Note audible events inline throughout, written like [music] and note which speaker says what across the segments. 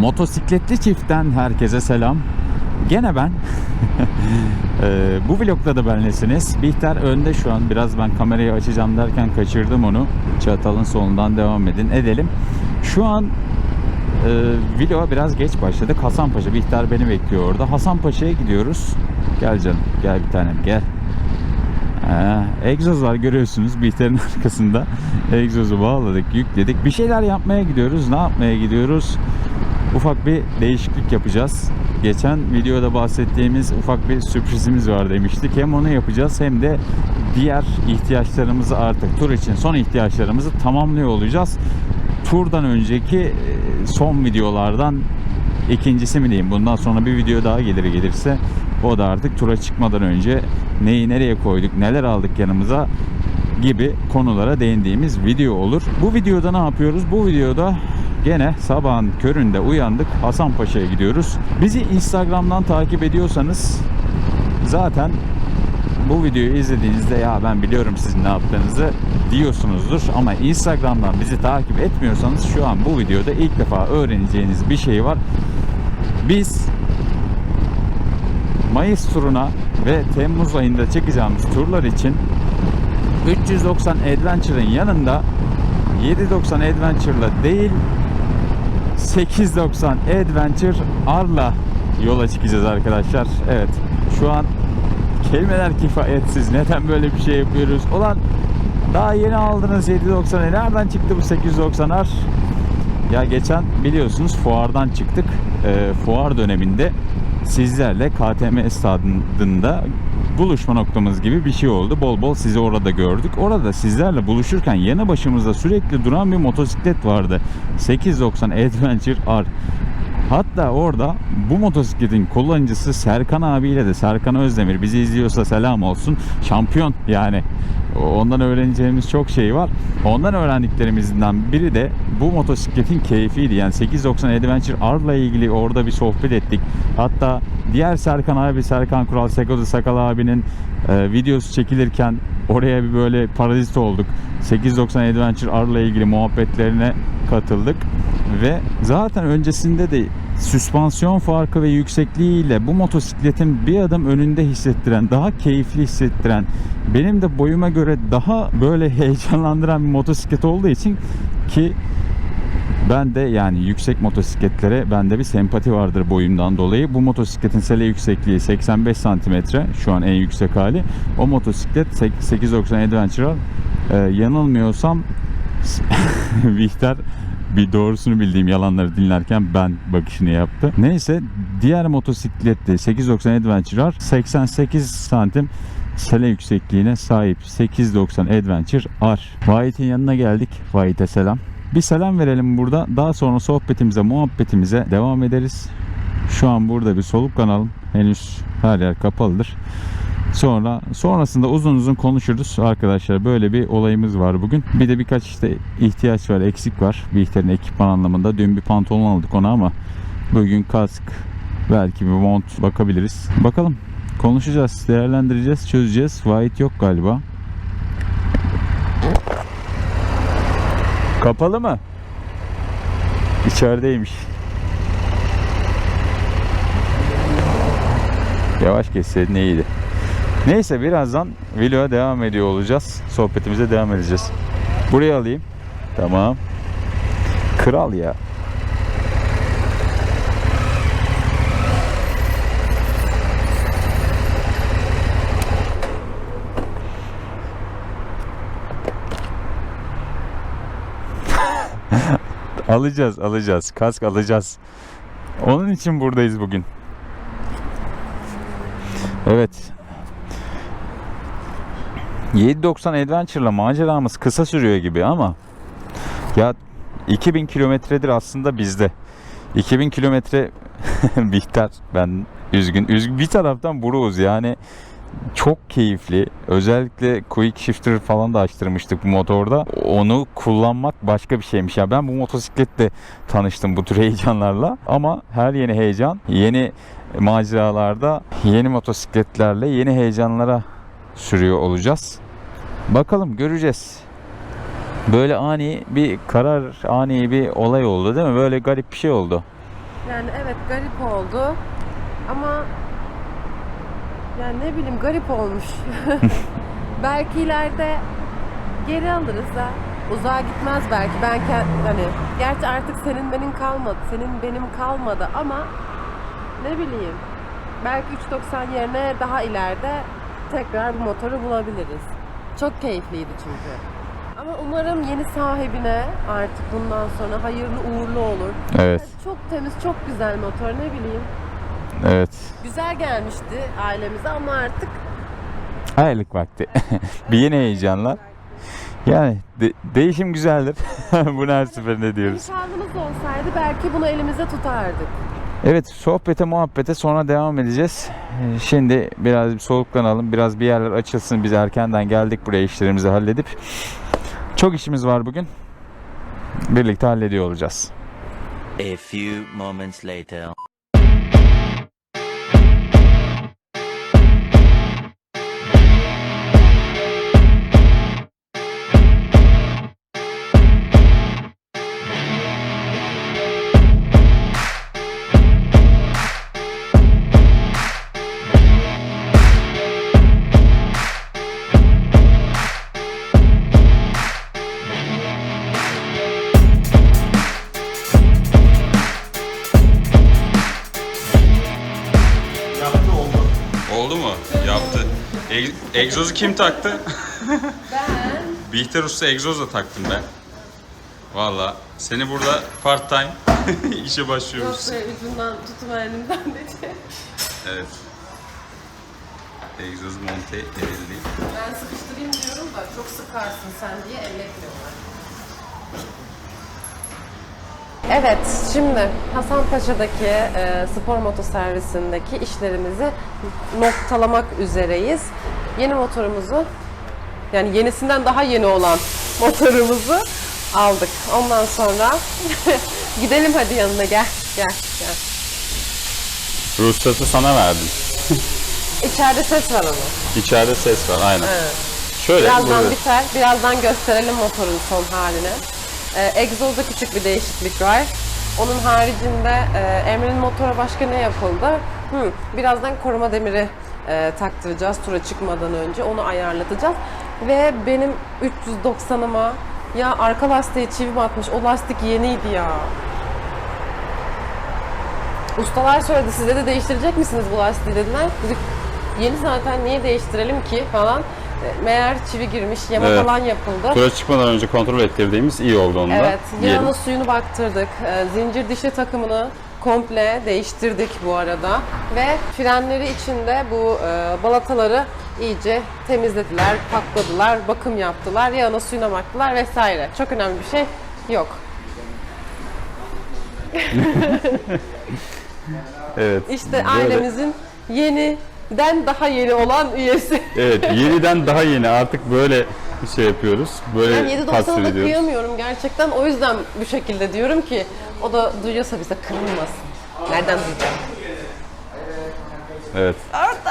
Speaker 1: Motosikletli çiftten herkese selam. Gene ben. [laughs] Ee, bu vlogda da benlesiniz. Bihter önde şu an. Biraz ben kamerayı açacağım derken kaçırdım onu. Çatalın solundan devam edin. Edelim. Şu an e, vloga biraz geç başladık. Hasanpaşa. Bihter beni bekliyor orada. Hasanpaşa'ya gidiyoruz. Gel canım. Gel bir tanem gel. Ee, egzoz var görüyorsunuz Bihter'in [laughs] arkasında. Egzozu bağladık, yükledik. Bir şeyler yapmaya gidiyoruz. Ne yapmaya gidiyoruz? Ufak bir değişiklik yapacağız. Geçen videoda bahsettiğimiz ufak bir sürprizimiz var demiştik. Hem onu yapacağız hem de diğer ihtiyaçlarımızı artık tur için son ihtiyaçlarımızı tamamlıyor olacağız. Turdan önceki e, son videolardan ikincisi mi diyeyim bundan sonra bir video daha gelir gelirse o da artık tura çıkmadan önce neyi nereye koyduk neler aldık yanımıza gibi konulara değindiğimiz video olur. Bu videoda ne yapıyoruz? Bu videoda gene sabahın köründe uyandık Hasanpaşa'ya gidiyoruz. Bizi Instagram'dan takip ediyorsanız zaten bu videoyu izlediğinizde ya ben biliyorum sizin ne yaptığınızı diyorsunuzdur ama Instagram'dan bizi takip etmiyorsanız şu an bu videoda ilk defa öğreneceğiniz bir şey var. Biz Mayıs turuna ve Temmuz ayında çekeceğimiz turlar için 390 Adventure'ın yanında 790 Adventure'la değil 890 Adventure R'la yola çıkacağız arkadaşlar. Evet şu an kelimeler kifayetsiz. Neden böyle bir şey yapıyoruz? Ulan daha yeni aldınız 790'ı. Nereden çıktı bu 890 R? Ya geçen biliyorsunuz fuardan çıktık. Ee, fuar döneminde sizlerle KTM stadında buluşma noktamız gibi bir şey oldu. Bol bol sizi orada gördük. Orada sizlerle buluşurken yanı başımızda sürekli duran bir motosiklet vardı. 890 Adventure R. Hatta orada bu motosikletin kullanıcısı Serkan abiyle de Serkan Özdemir bizi izliyorsa selam olsun. Şampiyon yani. Ondan öğreneceğimiz çok şey var. Ondan öğrendiklerimizden biri de bu motosikletin keyfiydi. Yani 890 Adventure R'la ilgili orada bir sohbet ettik. Hatta diğer Serkan abi, Serkan Kural, Sekozu Sakal abinin e, videosu çekilirken oraya bir böyle parazit olduk. 890 Adventure R'la ilgili muhabbetlerine katıldık ve zaten öncesinde de süspansiyon farkı ve yüksekliğiyle bu motosikletin bir adım önünde hissettiren, daha keyifli hissettiren, benim de boyuma göre daha böyle [laughs] heyecanlandıran bir motosiklet olduğu için ki ben de yani yüksek motosikletlere bende bir sempati vardır boyumdan dolayı. Bu motosikletin sele yüksekliği 85 santimetre. Şu an en yüksek hali. O motosiklet 890 Adventure e, yanılmıyorsam [laughs] Vihter bir doğrusunu bildiğim yalanları dinlerken ben bakışını yaptı. Neyse diğer motosiklette 890 Adventure R 88 santim sele yüksekliğine sahip 890 Adventure R. Vahit'in yanına geldik. Vahit'e selam. Bir selam verelim burada. Daha sonra sohbetimize, muhabbetimize devam ederiz. Şu an burada bir soluk kanalım. Henüz her yer kapalıdır. Sonra sonrasında uzun uzun konuşuruz arkadaşlar. Böyle bir olayımız var bugün. Bir de birkaç işte ihtiyaç var, eksik var. Bihter'in ekipman anlamında. Dün bir pantolon aldık ona ama bugün kask, belki bir mont bakabiliriz. Bakalım. Konuşacağız, değerlendireceğiz, çözeceğiz. Vahit yok galiba. Kapalı mı? İçerideymiş. Yavaş geçseydin iyiydi. Neyse birazdan vloga devam ediyor olacağız. Sohbetimize devam edeceğiz. Buraya alayım. Tamam. Kral ya. [laughs] alacağız, alacağız. Kask alacağız. Onun için buradayız bugün. Evet. 790 Adventure'la maceramız kısa sürüyor gibi ama ya 2000 kilometredir aslında bizde. 2000 kilometre [laughs] Bihter ben üzgün. üzgün. Bir taraftan buruğuz yani çok keyifli. Özellikle quick shifter falan da açtırmıştık bu motorda. Onu kullanmak başka bir şeymiş. Ya ben bu motosikletle tanıştım bu tür heyecanlarla. Ama her yeni heyecan, yeni maceralarda, yeni motosikletlerle yeni heyecanlara sürüyor olacağız. Bakalım göreceğiz. Böyle ani bir karar, ani bir olay oldu değil mi? Böyle garip bir şey oldu.
Speaker 2: Yani evet garip oldu. Ama yani ne bileyim garip olmuş. [laughs] belki ileride geri alırız ha. Uzağa gitmez belki. Ben hani gerçi artık senin benim kalmadı. Senin benim kalmadı ama ne bileyim. Belki 390 yerine daha ileride tekrar bu motoru bulabiliriz. Çok keyifliydi çünkü. Ama umarım yeni sahibine artık bundan sonra hayırlı uğurlu olur.
Speaker 1: Evet.
Speaker 2: Çok temiz, çok güzel motor ne bileyim.
Speaker 1: Evet.
Speaker 2: Güzel gelmişti ailemize ama artık
Speaker 1: Aylık vakti. [laughs] bir yeni heyecanlar. Yani de- değişim güzeldir. [laughs] Bunu her seferinde diyoruz.
Speaker 2: imkanımız olsaydı belki bunu elimizde tutardık.
Speaker 1: Evet sohbete muhabbete sonra devam edeceğiz. Ee, Şimdi biraz bir soluklanalım. Biraz bir yerler açılsın. Biz erkenden geldik buraya işlerimizi halledip. Çok işimiz var bugün. Birlikte hallediyor olacağız.
Speaker 3: A few moments later.
Speaker 4: Egzozu kim taktı? [laughs]
Speaker 2: Ben
Speaker 4: Bihter Usta egzozla taktım ben. Valla seni burada part time [laughs] işe başlıyoruz.
Speaker 2: yoksa ucundan tutma elimden dedi.
Speaker 4: Evet. Egzoz monte edildi.
Speaker 2: Ben sıkıştırayım diyorum da çok sıkarsın sen diye ellemiyorlar. Evet, şimdi Hasanpaşa'daki e, spor moto servisindeki işlerimizi noktalamak üzereyiz. Yeni motorumuzu, yani yenisinden daha yeni olan motorumuzu aldık. Ondan sonra [laughs] gidelim hadi yanına gel, gel, gel.
Speaker 4: Ruhsatı sana verdim. [laughs]
Speaker 2: İçeride ses var ama.
Speaker 4: İçeride ses var aynen. Şöyle
Speaker 2: Birazdan
Speaker 4: burada-
Speaker 2: biter. Birazdan gösterelim motorun son halini. Ee, egzozda küçük bir değişiklik var. Onun haricinde e, Emre'nin motora başka ne yapıldı? Hı, birazdan koruma demiri e, taktıracağız tura çıkmadan önce. Onu ayarlatacağız. Ve benim 390'ıma ya arka lastiğe çivi batmış. O lastik yeniydi ya. Ustalar söyledi size de değiştirecek misiniz bu lastiği dediler. Dedik yeni zaten niye değiştirelim ki falan. E, Meğer çivi girmiş, yama
Speaker 4: Evet.
Speaker 2: falan yapıldı.
Speaker 4: Tura çıkmadan önce kontrol ettirdiğimiz iyi oldu onda.
Speaker 2: Evet,
Speaker 4: Diyelim.
Speaker 2: yağını suyunu baktırdık. E, Zincir dişli takımını komple değiştirdik bu arada. Ve frenleri içinde bu e, balataları iyice temizlediler, pakladılar, bakım yaptılar, yağına suyuna baktılar vesaire. Çok önemli bir şey yok. [laughs]
Speaker 4: Evet.
Speaker 2: İşte
Speaker 4: Böyle-
Speaker 2: ailemizin yeniden daha yeni olan üyesi.
Speaker 4: Evet yeniden daha yeni artık böyle bir şey yapıyoruz. Böyle
Speaker 2: Ben
Speaker 4: tasvir
Speaker 2: 7.90'a da kıyamıyorum gerçekten. O yüzden bu şekilde diyorum ki o da duyuyorsa bize kırılmasın. Nereden duyacak?
Speaker 4: Evet.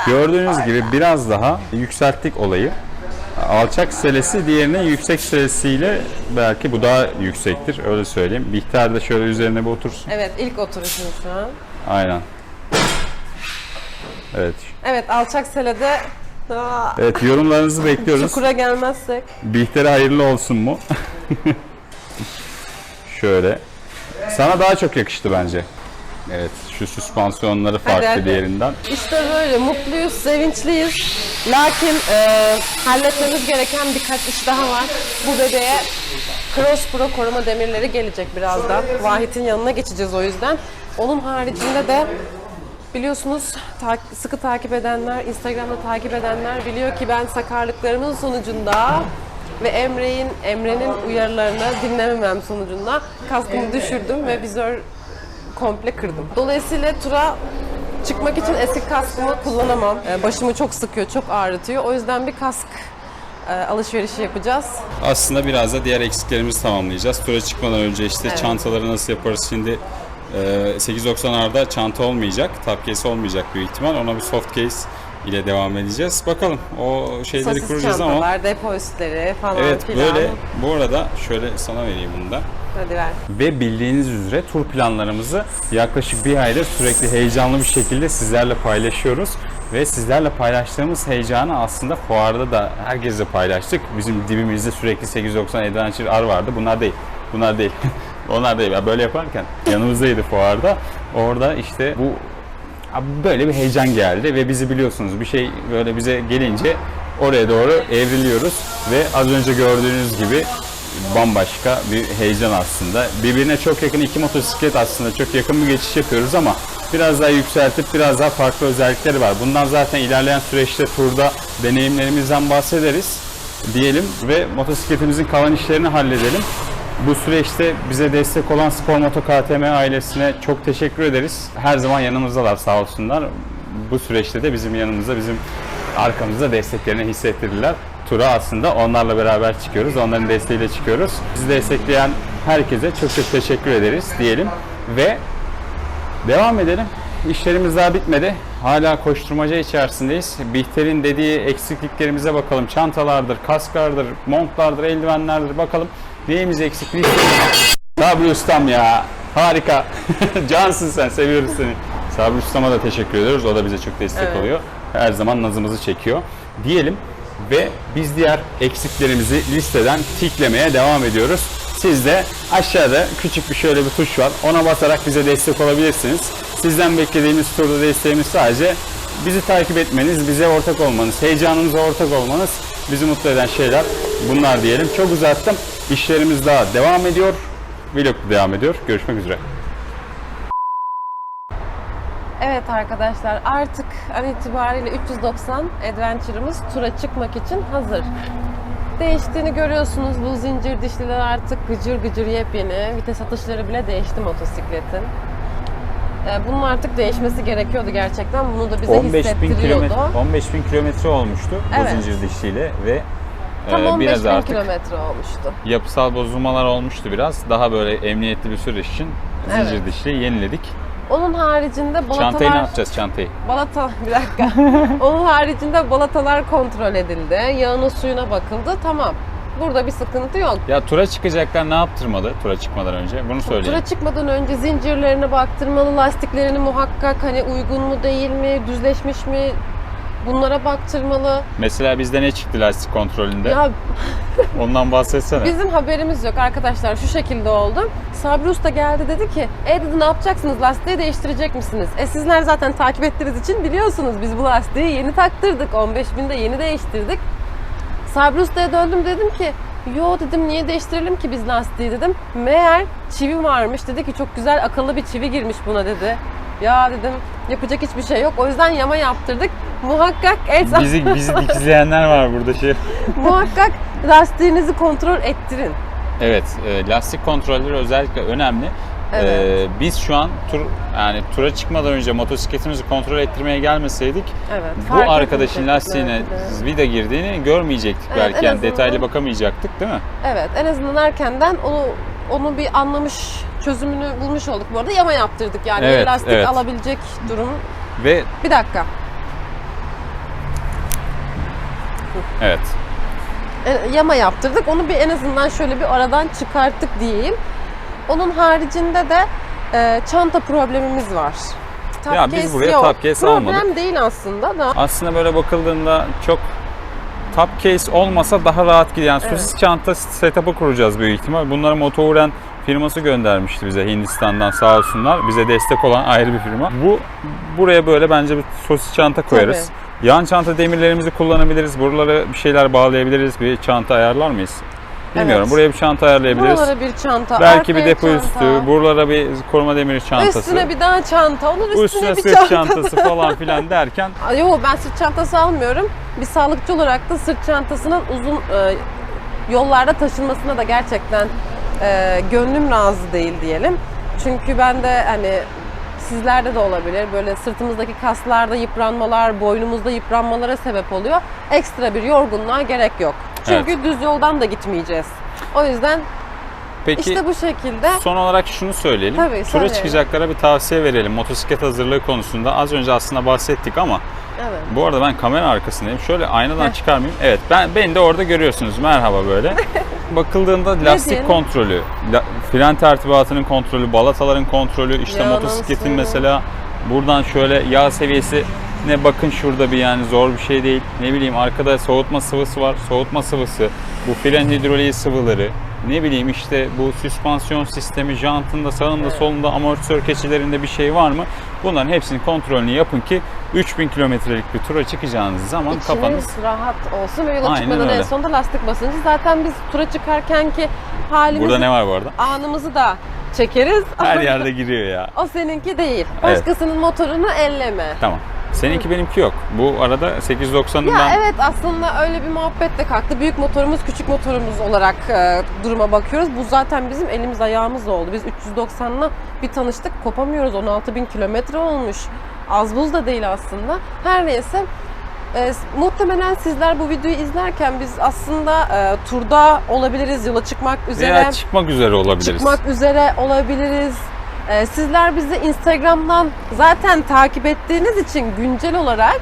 Speaker 4: Gördüğünüz gibi biraz daha yükselttik olayı. Alçak selesi diğerinin yüksek selesiyle belki bu daha yüksektir öyle söyleyeyim. Bihter de şöyle üzerine bir otursun.
Speaker 2: Evet ilk oturuşum şu an.
Speaker 4: Aynen. Evet.
Speaker 2: Evet alçak selede
Speaker 4: Evet yorumlarınızı [laughs] bekliyoruz.
Speaker 2: çukura gelmezsek.
Speaker 4: Bihter'e hayırlı olsun mu? [laughs] şöyle. Sana daha çok yakıştı bence. Evet şu süspansiyonları farklı
Speaker 2: hadi.
Speaker 4: diğerinden.
Speaker 2: İşte böyle mutluyuz, sevinçliyiz. Lakin e, halletmemiz gereken birkaç iş daha var. Bu bebeğe Cross Pro koruma demirleri gelecek birazdan. Vahit'in yanına geçeceğiz o yüzden. Onun haricinde de biliyorsunuz ta- sıkı takip edenler, Instagram'da takip edenler biliyor ki ben sakarlıklarımın sonucunda ve Emre'nin Emre'nin uyarılarını dinlememem sonucunda kaskımı düşürdüm ve vizör komple kırdım. Dolayısıyla tura çıkmak için eski kaskımı kullanamam. Ee, Başımı çok sıkıyor, çok ağrıtıyor. O yüzden bir kask e, alışverişi yapacağız.
Speaker 4: Aslında biraz da diğer eksiklerimizi tamamlayacağız. Tura çıkmadan önce işte
Speaker 2: Evet.
Speaker 4: çantaları nasıl yaparız şimdi 890R'da çanta olmayacak, top case olmayacak büyük ihtimal. Ona bir soft case ile devam edeceğiz. Bakalım o şeyleri
Speaker 2: Sosis
Speaker 4: kuracağız ama
Speaker 2: çantalar, depo üstleri falan
Speaker 4: evet
Speaker 2: filan.
Speaker 4: böyle bu arada şöyle sana vereyim bunu da.
Speaker 2: Hadi ver.
Speaker 4: Ve bildiğiniz üzere tur planlarımızı yaklaşık bir aydır sürekli heyecanlı bir şekilde sizlerle paylaşıyoruz. Ve sizlerle paylaştığımız heyecanı aslında fuarda da herkesle paylaştık. Bizim dibimizde sürekli 890 Adventure R vardı. Bunlar değil. Bunlar değil. [laughs] Onlar değil. Ya böyle yaparken yanımızdaydı fuarda. Orada işte bu böyle bir heyecan geldi ve bizi biliyorsunuz bir şey böyle bize gelince oraya doğru evriliyoruz ve az önce gördüğünüz gibi bambaşka bir heyecan aslında. Birbirine çok yakın iki motosiklet aslında çok yakın bir geçiş yapıyoruz ama biraz daha yükseltip biraz daha farklı özellikleri var. Bundan zaten ilerleyen süreçte turda deneyimlerimizden bahsederiz diyelim ve motosikletimizin kalan işlerini halledelim. Bu süreçte bize destek olan Spor Moto KTM ailesine çok teşekkür ederiz. Her zaman yanımızdalar sağ olsunlar. Bu süreçte de bizim yanımızda, bizim arkamızda desteklerini hissettirdiler. Tura aslında onlarla beraber çıkıyoruz. Onların desteğiyle çıkıyoruz. Bizi destekleyen herkese çok çok teşekkür ederiz diyelim. Ve Devam edelim. İşlerimiz daha bitmedi. Hala koşturmaca içerisindeyiz. Bihter'in dediği eksikliklerimize bakalım. Çantalardır, kasklardır, montlardır, eldivenlerdir. Bakalım neyimiz eksik? Listemiz- Sabri Ustam ya. Harika. [laughs] Cansın sen. Seviyoruz seni. Sabri Ustam'a da teşekkür ediyoruz. O da bize çok destek
Speaker 2: Evet.
Speaker 4: oluyor. Her zaman nazımızı çekiyor. Diyelim ve biz diğer eksiklerimizi listeden tiklemeye devam ediyoruz. Siz de aşağıda küçük bir şöyle bir tuş var. Ona basarak bize destek olabilirsiniz. Sizden beklediğimiz turda desteğimiz sadece bizi takip etmeniz, bize ortak olmanız, heyecanımıza ortak olmanız bizi mutlu eden şeyler bunlar diyelim. Çok uzattım. İşlerimiz daha devam ediyor. Vlog devam ediyor. Görüşmek üzere.
Speaker 2: Evet arkadaşlar artık an itibariyle 390 Adventure'ımız tura çıkmak için hazır. Değiştiğini görüyorsunuz. Bu zincir dişliler artık gıcır gıcır yepyeni. Vites atışları bile değişti motosikletin. Ee, Bunun artık değişmesi gerekiyordu gerçekten. Bunu da bize
Speaker 1: 15 bin
Speaker 2: hissettiriyordu.
Speaker 1: kilometre 15 bin kilometre olmuştu
Speaker 2: Evet.
Speaker 1: bu zincir dişliyle ve
Speaker 2: Tam
Speaker 1: e,
Speaker 2: 15
Speaker 1: biraz
Speaker 2: bin
Speaker 1: artık
Speaker 2: kilometre olmuştu.
Speaker 1: yapısal bozulmalar olmuştu biraz. Daha böyle emniyetli bir süreç için zincir
Speaker 2: Evet.
Speaker 1: dişliyi yeniledik.
Speaker 2: Onun haricinde balatalar...
Speaker 1: Çantayı ne yapacağız çantayı?
Speaker 2: Balata, bir dakika. [laughs] Onun haricinde balatalar kontrol edildi. Yağına suyuna bakıldı. Tamam. Burada bir sıkıntı yok.
Speaker 1: Ya tura çıkacaklar ne yaptırmalı tura çıkmadan önce? Bunu söyleyin.
Speaker 2: Tura çıkmadan önce zincirlerini baktırmalı, lastiklerini muhakkak hani uygun mu değil mi, düzleşmiş mi bunlara baktırmalı.
Speaker 1: Mesela bizde ne çıktı lastik kontrolünde?
Speaker 2: Ya [laughs]
Speaker 1: Ondan bahsetsene.
Speaker 2: bizim haberimiz yok arkadaşlar şu şekilde oldu. Sabri Usta geldi dedi ki e dedi ne yapacaksınız lastiği değiştirecek misiniz? E sizler zaten takip ettiğiniz için biliyorsunuz biz bu lastiği yeni taktırdık 15 binde yeni değiştirdik. Sabri Usta'ya döndüm dedim ki yo dedim niye değiştirelim ki biz lastiği dedim. Meğer çivi varmış dedi ki çok güzel akıllı bir çivi girmiş buna dedi. Ya dedim yapacak hiçbir şey yok o yüzden yama yaptırdık. Muhakkak el
Speaker 1: Bizi, bizi dikizleyenler var burada şey. [laughs]
Speaker 2: muhakkak lastiğinizi kontrol ettirin.
Speaker 1: Evet, e, lastik kontrolleri özellikle önemli.
Speaker 2: Evet.
Speaker 1: E, biz şu an tur yani tura çıkmadan önce motosikletimizi kontrol ettirmeye gelmeseydik
Speaker 2: Evet.
Speaker 1: bu arkadaşın lastiğine
Speaker 2: de.
Speaker 1: vida girdiğini görmeyecektik
Speaker 2: Evet,
Speaker 1: belki. Yani
Speaker 2: azından-
Speaker 1: detaylı bakamayacaktık değil mi?
Speaker 2: Evet en azından erkenden onu onu bir anlamış çözümünü bulmuş olduk bu arada yama yaptırdık yani
Speaker 1: Evet,
Speaker 2: lastik
Speaker 1: evet.
Speaker 2: alabilecek durum.
Speaker 1: Ve
Speaker 2: Bir dakika.
Speaker 1: evet.
Speaker 2: E, yama yaptırdık. Onu bir en azından şöyle bir aradan çıkarttık diyeyim. Onun haricinde de e, çanta problemimiz var. Top
Speaker 1: Ya biz
Speaker 2: case
Speaker 1: buraya
Speaker 2: yok.
Speaker 1: top case
Speaker 2: Problem
Speaker 1: almadık.
Speaker 2: değil aslında da.
Speaker 1: Aslında böyle bakıldığında çok top case olmasa daha rahat gidiyor. Yani
Speaker 2: Evet.
Speaker 1: sosis çanta setup'ı kuracağız büyük ihtimal. Bunları Motoren firması göndermişti bize Hindistan'dan sağ olsunlar. Bize destek olan ayrı bir firma. Bu buraya böyle bence bir sosis çanta koyarız. Yan çanta demirlerimizi kullanabiliriz. Buralara bir şeyler bağlayabiliriz. Bir çanta ayarlar mıyız? Bilmiyorum.
Speaker 2: Evet.
Speaker 1: Buraya bir çanta ayarlayabiliriz.
Speaker 2: Buralara bir çanta,
Speaker 1: Belki bir depo
Speaker 2: çanta,
Speaker 1: üstü, buralara bir koruma demiri çantası.
Speaker 2: Üstüne bir daha çanta, onun üstüne,
Speaker 1: üstüne
Speaker 2: bir
Speaker 1: sırt
Speaker 2: çanta.
Speaker 1: çantası falan [laughs] filan derken
Speaker 2: Ay, Yo ben sırt çantası almıyorum. Bir sağlıkçı olarak da sırt çantasının uzun e, yollarda taşınmasına da gerçekten e, gönlüm razı değil diyelim. Çünkü ben de hani sizlerde de olabilir böyle sırtımızdaki kaslarda yıpranmalar, boynumuzda yıpranmalara sebep oluyor. Ekstra bir yorgunluğa gerek yok. Çünkü düz yoldan da gitmeyeceğiz. O yüzden
Speaker 4: Peki
Speaker 2: İşte bu şekilde.
Speaker 4: son olarak şunu söyleyelim.
Speaker 2: Tabii,
Speaker 4: Tura
Speaker 2: söyleyelim.
Speaker 4: çıkacaklara bir tavsiye verelim. Motosiklet hazırlığı konusunda az önce aslında bahsettik ama
Speaker 2: Evet.
Speaker 4: bu arada ben kamera arkasındayım. Şöyle aynadan çıkarmayayım. Evet ben beni de orada görüyorsunuz. Merhaba böyle. [laughs] Bakıldığında lastik kontrolü, la- fren tertibatının kontrolü, balataların kontrolü, işte
Speaker 2: Yağının
Speaker 4: motosikletin mesela buradan şöyle yağ seviyesi ne bakın şurada bir yani zor bir şey değil. Ne bileyim arkada soğutma sıvısı var. Soğutma sıvısı, bu fren hidroliği sıvıları, ne bileyim işte bu süspansiyon sistemi, jantında, sağında, solunda, amortisör keçilerinde bir şey var mı? Bunların hepsinin kontrolünü yapın ki 3000 kilometrelik bir tura çıkacağınız zaman
Speaker 2: İçiniz
Speaker 4: kafanız
Speaker 2: rahat olsun ve yola
Speaker 4: Aynen
Speaker 2: çıkmadan en
Speaker 4: öyle.
Speaker 2: sonunda lastik basıncı. Zaten biz tura çıkarken ki halimizi,
Speaker 4: Burada ne var bu arada?
Speaker 2: anımızı da çekeriz.
Speaker 4: Her yerde [laughs] giriyor ya.
Speaker 2: O seninki değil.
Speaker 4: Evet.
Speaker 2: Başkasının motorunu elleme.
Speaker 4: Tamam. Seninki benimki yok. Bu arada 890'ın
Speaker 2: Ya
Speaker 4: ben
Speaker 2: evet aslında öyle bir muhabbet de kalktı. Büyük motorumuz, küçük motorumuz olarak e, duruma bakıyoruz. Bu zaten bizim elimiz ayağımız oldu. Biz 390'la bir tanıştık kopamıyoruz. 16 bin kilometre olmuş. Az buz da değil aslında. Her neyse e, muhtemelen sizler bu videoyu izlerken biz aslında e, turda olabiliriz, yola çıkmak üzere.
Speaker 4: veya çıkmak üzere olabiliriz.
Speaker 2: çıkmak üzere olabiliriz. Ee, sizler bizi Instagram'dan zaten takip ettiğiniz için güncel olarak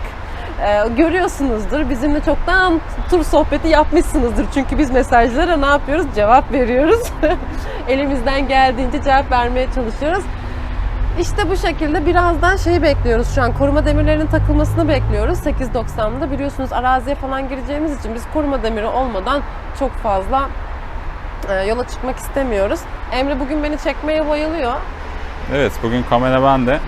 Speaker 2: e, görüyorsunuzdur. Bizimle çoktan tur sohbeti yapmışsınızdır. Çünkü biz mesajlara ne yapıyoruz? Cevap veriyoruz. [laughs] Elimizden geldiğince cevap vermeye çalışıyoruz. İşte bu şekilde birazdan şeyi bekliyoruz şu an. Koruma demirlerinin takılmasını bekliyoruz. 8.90'da biliyorsunuz araziye falan gireceğimiz için biz koruma demiri olmadan çok fazla e, yola çıkmak istemiyoruz. Emre bugün beni çekmeye bayılıyor.
Speaker 4: Evet bugün kamera bende.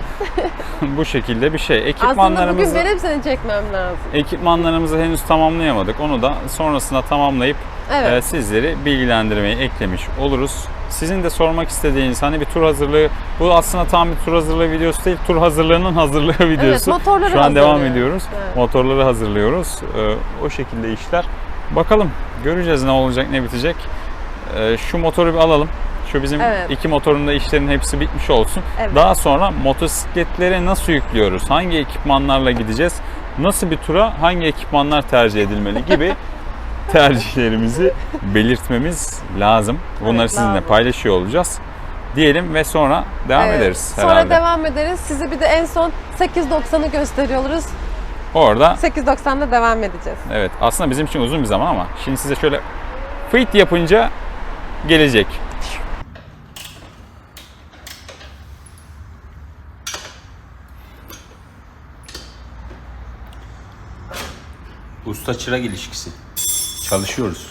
Speaker 4: [laughs] Bu şekilde bir şey.
Speaker 2: Aslında
Speaker 4: Ekipmanlarımızı
Speaker 2: bugün benim seni çekmem lazım.
Speaker 4: ekipmanlarımızı henüz tamamlayamadık. Onu da sonrasında tamamlayıp
Speaker 2: Evet.
Speaker 4: e, sizleri bilgilendirmeyi eklemiş oluruz. Sizin de sormak istediğiniz hani bir tur hazırlığı, bu aslında tam bir tur hazırlığı videosu değil, tur hazırlığının [laughs] hazırlığı videosu.
Speaker 2: motorları
Speaker 4: Şu an devam
Speaker 2: hazırlıyoruz.
Speaker 4: ediyoruz.
Speaker 2: Evet.
Speaker 4: Motorları hazırlıyoruz. E, o şekilde işler. Bakalım göreceğiz ne olacak ne bitecek. E, şu motoru bir alalım. Şu bizim
Speaker 2: Evet.
Speaker 4: iki motorun da işlerin hepsi bitmiş olsun.
Speaker 2: Evet.
Speaker 4: Daha sonra motosikletlere nasıl yüklüyoruz? Hangi ekipmanlarla gideceğiz? Nasıl bir tura hangi ekipmanlar tercih edilmeli gibi [laughs] tercihlerimizi belirtmemiz lazım. Bunları
Speaker 2: Evet,
Speaker 4: sizinle
Speaker 2: lazım.
Speaker 4: paylaşıyor olacağız. Diyelim ve sonra devam
Speaker 2: Evet.
Speaker 4: ederiz
Speaker 2: Sonra
Speaker 4: herhalde.
Speaker 2: devam ederiz. Size bir de en son 8.90'ı gösteriyoruz.
Speaker 4: Orada
Speaker 2: 8.90'da devam edeceğiz.
Speaker 4: evet aslında bizim için uzun bir zaman ama şimdi size şöyle fit yapınca gelecek. Usta çırak ilişkisi. Çalışıyoruz.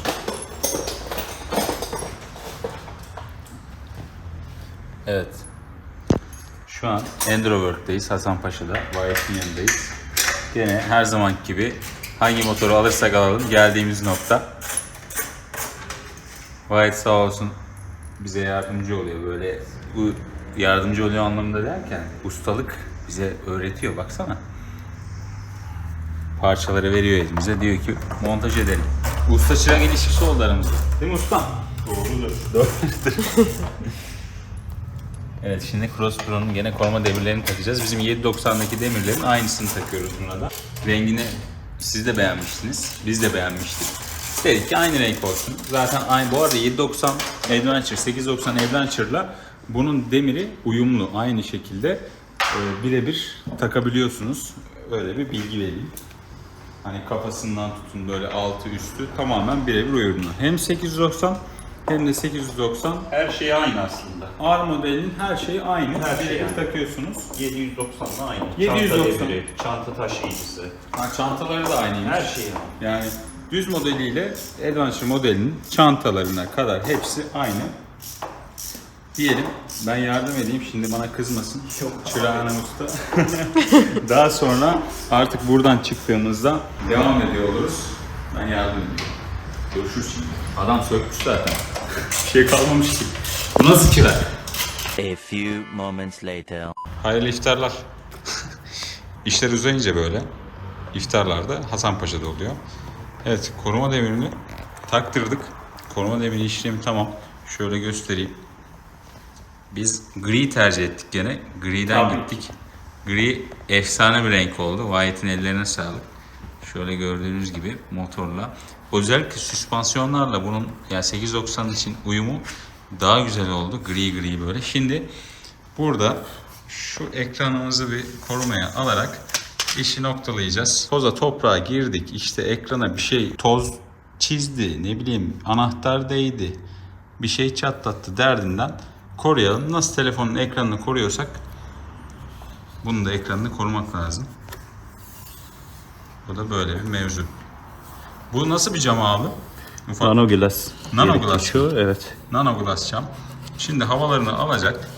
Speaker 4: Evet. Şu an Endoworld'deyiz. Hasanpaşa'da. Vahit'in yanındayız. Gene her zaman gibi hangi motoru alırsak alalım geldiğimiz nokta. Vahit sağ olsun bize yardımcı oluyor. Böyle bu yardımcı oluyor anlamında derken ustalık bize öğretiyor. Baksana. Parçaları veriyor elimize. Diyor ki montaj edelim. Usta çırak ilişkisi oldu aramızda. Değil mi ustam? Doğrudur. Doğrudur. Evet şimdi Cross Pro'nun gene koruma demirlerini takacağız. Bizim 790'daki demirlerin aynısını takıyoruz buna da. Rengini siz de beğenmiştiniz. Biz de beğenmiştik. Dedik ki aynı renk olsun. Zaten aynı. Bu arada 790 Adventure, 890 Adventure'la bunun demiri uyumlu. Aynı şekilde e, birebir takabiliyorsunuz. Öyle bir bilgi vereyim. Hani kafasından tutun böyle altı üstü tamamen birebir uyumlu. Hem 890 hem de 890
Speaker 5: Her şey aynı aslında.
Speaker 4: R modelinin her şeyi aynı.
Speaker 5: Her şey
Speaker 4: Birebir
Speaker 5: aynı.
Speaker 4: takıyorsunuz.
Speaker 5: 790'la aynı.
Speaker 4: 790.
Speaker 5: Çanta deviri, çanta taşıyıcısı.
Speaker 4: Ha, çantaları da aynıymış.
Speaker 5: Her şey aynı.
Speaker 4: Yani düz modeliyle Adventure modelinin çantalarına kadar hepsi aynı. Diyelim ben yardım edeyim şimdi bana kızmasın. Çırağına usta. [laughs] Daha sonra artık buradan çıktığımızda devam ediyor oluruz. Ben yardım edeyim. Görüşürüz şimdi. Adam sökmüş zaten. [laughs] Bir şey kalmamış ki. Bu nasıl çırak?
Speaker 3: A few moments later.
Speaker 4: Hayırlı iftarlar. [laughs] İşler uzayınca böyle iftarlarda Hasanpaşa'da oluyor. Evet koruma demirini taktırdık. Koruma demiri işlemi tamam. Şöyle göstereyim. Biz gri tercih ettik gene. Griden
Speaker 5: Tabii.
Speaker 4: gittik. Gri efsane bir renk oldu. Wyatt'in ellerine sağlık. Şöyle gördüğünüz gibi motorla. Özellikle süspansiyonlarla bunun yani 890 için uyumu daha güzel oldu. Gri gri böyle. Şimdi burada şu ekranımızı bir korumaya alarak işi noktalayacağız. Toza toprağa girdik. İşte ekrana bir şey toz çizdi. Ne bileyim anahtar değdi. Bir şey çatlattı derdinden koruyalım. Nasıl telefonun ekranını koruyorsak bunun da ekranını korumak lazım. Bu da böyle bir mevzu. Bu nasıl bir cam abi? Ufak.
Speaker 1: Nano glass.
Speaker 4: Nano glass.
Speaker 1: geçiyor, Evet.
Speaker 4: Nano glass cam. Şimdi havalarını alacak.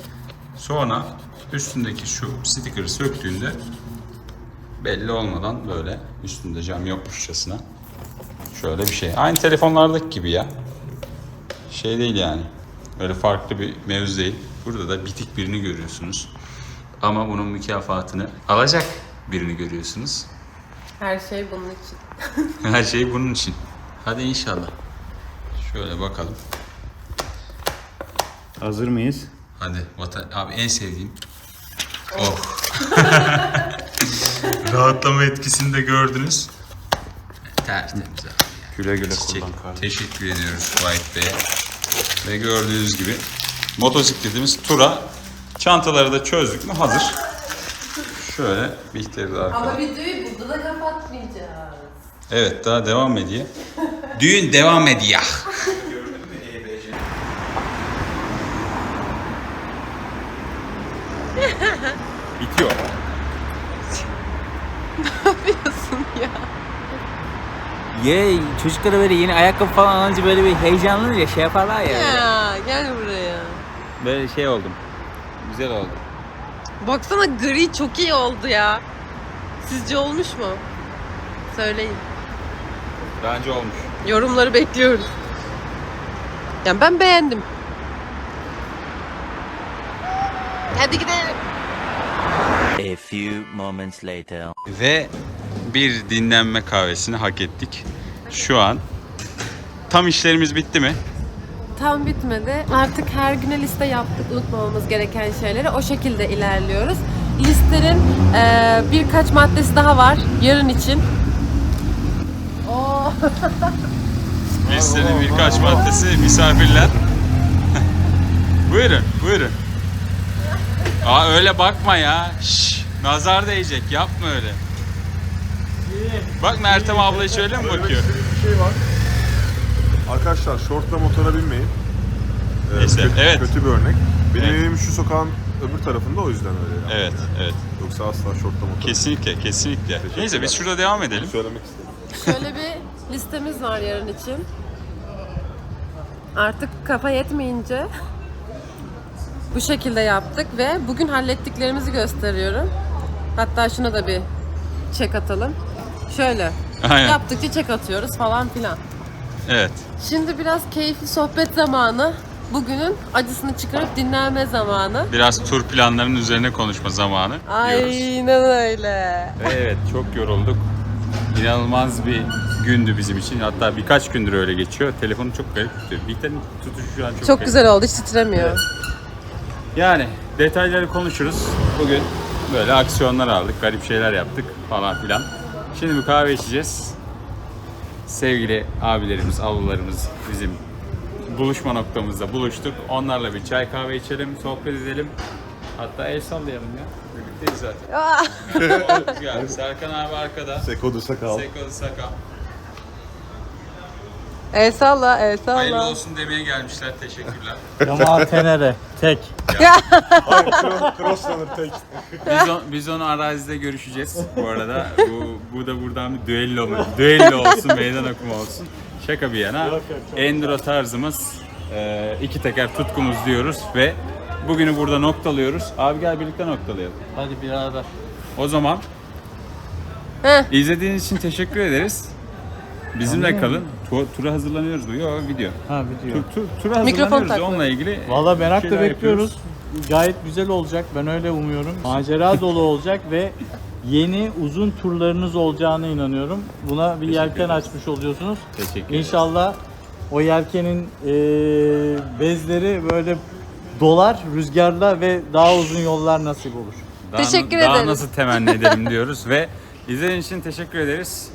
Speaker 4: Sonra üstündeki şu sticker'ı söktüğünde belli olmadan böyle üstünde cam yokmuşçasına şöyle bir şey. Aynı telefonlardaki gibi ya. Şey değil yani. Böyle farklı bir mevzu değil. Burada da bitik birini görüyorsunuz. Ama bunun mükafatını alacak birini görüyorsunuz.
Speaker 2: Her şey bunun için. [laughs]
Speaker 4: Her şey bunun için. Hadi inşallah. Şöyle bakalım.
Speaker 1: Hazır mıyız?
Speaker 4: Hadi vatan abi en sevdiğim. Oh. [laughs] Rahatlama etkisini de gördünüz. Tertemiz abi. yani.
Speaker 1: Güle güle
Speaker 4: Çiçek.
Speaker 1: kullan kardeşim.
Speaker 4: Teşekkür ediyoruz White Bey'e. Ve gördüğünüz gibi motosikletimiz tura. Çantaları da çözdük mü hazır. Şöyle Bihter'i de arkada.
Speaker 2: Ama videoyu burada da kapatmayacağız.
Speaker 4: Evet daha devam ediyor. Düğün devam ediyor. [laughs]
Speaker 6: Ye çocuklara böyle yeni ayakkabı falan alınca böyle bir heyecanlanır ya şey yaparlar ya.
Speaker 2: Ya gel buraya.
Speaker 6: Böyle şey oldum. Güzel oldu.
Speaker 2: Baksana gri çok iyi oldu ya. Sizce olmuş mu? Söyleyin.
Speaker 4: Bence olmuş.
Speaker 2: Yorumları bekliyoruz. Yani ben beğendim. Hadi gidelim.
Speaker 3: A few moments later.
Speaker 4: Ve bir dinlenme kahvesini hak ettik. Şu an tam işlerimiz bitti mi?
Speaker 2: Tam bitmedi. Artık her güne liste yaptık unutmamamız gereken şeyleri. O şekilde ilerliyoruz. Listenin eee, birkaç maddesi daha var yarın için. Oo. [laughs]
Speaker 4: Listenin birkaç maddesi misafirler. [laughs] buyurun, buyurun. Aa öyle bakma ya. Şş, nazar değecek. Yapma öyle. Bak Mertem abla hiç öyle mi bakıyor?
Speaker 7: Bir şey var. Arkadaşlar şortla motora binmeyin. Ee,
Speaker 4: İşte,
Speaker 7: kötü,
Speaker 4: evet.
Speaker 7: kötü bir örnek. Benim
Speaker 4: Evet.
Speaker 7: evim şu sokağın öbür tarafında o yüzden öyle. Yani.
Speaker 4: Evet, evet.
Speaker 7: Yoksa asla şortla motora
Speaker 4: Kesinlikle, kesinlikle. Neyse biz şurada devam edelim.
Speaker 7: söylemek istedim.
Speaker 2: Şöyle bir listemiz var yarın için. Artık kafa yetmeyince bu şekilde yaptık ve bugün hallettiklerimizi gösteriyorum. Hatta şuna da bir çek atalım. Şöyle.
Speaker 4: Aynen.
Speaker 2: Yaptıkça çek atıyoruz falan filan.
Speaker 4: Evet.
Speaker 2: Şimdi biraz keyifli sohbet zamanı. Bugünün acısını çıkarıp dinlenme zamanı.
Speaker 4: Biraz tur planlarının üzerine konuşma zamanı diyoruz.
Speaker 2: Aynen öyle.
Speaker 4: Ve evet çok yorulduk. İnanılmaz bir gündü bizim için. Hatta birkaç gündür öyle geçiyor. Telefonu çok garip tutuyor. Bihter'in tutuşu şu an çok,
Speaker 2: Çok
Speaker 4: garip.
Speaker 2: güzel oldu, hiç titremiyor.
Speaker 4: Yani detayları konuşuruz. Bugün böyle aksiyonlar aldık, garip şeyler yaptık falan filan. Şimdi bir kahve içeceğiz. Sevgili abilerimiz, ablalarımız bizim buluşma noktamızda buluştuk. Onlarla bir çay kahve içelim, sohbet edelim. Hatta el sallayalım ya. Birlikteyiz zaten. Güzel. [laughs] Serkan abi arkada.
Speaker 7: Seko sakal.
Speaker 4: Seko Saka.
Speaker 2: El salla, el salla.
Speaker 4: Hayırlı olsun demeye gelmişler. Teşekkürler. [laughs]
Speaker 6: Kemal Tenere tek.
Speaker 7: Crossrunner tek.
Speaker 4: Biz, on- biz onu arazide görüşeceğiz bu arada. Bu, bu da buradan bir düello, mu- düello olsun, meydan okuma olsun. Şaka bir yana. Enduro tarzımız, e, iki teker tutkumuz diyoruz ve bugünü burada noktalıyoruz. Abi gel birlikte noktalayalım.
Speaker 6: Hadi birader.
Speaker 4: O zaman
Speaker 2: Heh.
Speaker 4: izlediğiniz için teşekkür ederiz. Bizimle kalın. Tu- tura hazırlanıyoruz bu. Yok video.
Speaker 6: Ha video.
Speaker 4: Tu- tu- tura
Speaker 2: Mikrofon
Speaker 4: hazırlanıyoruz.
Speaker 2: takma.
Speaker 4: Onunla ilgili
Speaker 6: Valla merakla
Speaker 4: şeyler
Speaker 6: bekliyoruz.
Speaker 4: yapıyoruz.
Speaker 6: Gayet güzel olacak. Ben öyle umuyorum. Macera dolu olacak ve yeni uzun turlarınız olacağına inanıyorum. Buna bir yelken
Speaker 4: ederiz.
Speaker 6: açmış oluyorsunuz.
Speaker 4: Teşekkür ederiz.
Speaker 6: İnşallah o yelkenin eee, bezleri böyle dolar rüzgarla ve daha uzun yollar nasip olur.
Speaker 4: Daha,
Speaker 2: Teşekkür
Speaker 4: daha
Speaker 2: ederiz.
Speaker 4: nasıl temenni edelim diyoruz ve izlediğiniz için teşekkür ederiz.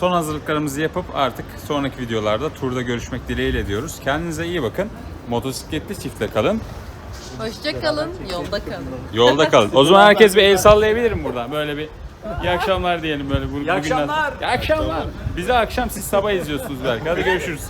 Speaker 4: Son hazırlıklarımızı yapıp artık sonraki videolarda turda görüşmek dileğiyle diyoruz. Kendinize iyi bakın. Motosikletli çiftle kalın.
Speaker 2: Hoşça kalın, yolda kalın.
Speaker 4: Yolda kalın. O zaman herkes bir el sallayabilir mi buradan? Böyle bir iyi akşamlar diyelim böyle. Bu, İyi akşamlar. İyi akşamlar. Bizi akşam siz sabah izliyorsunuz belki. Hadi görüşürüz.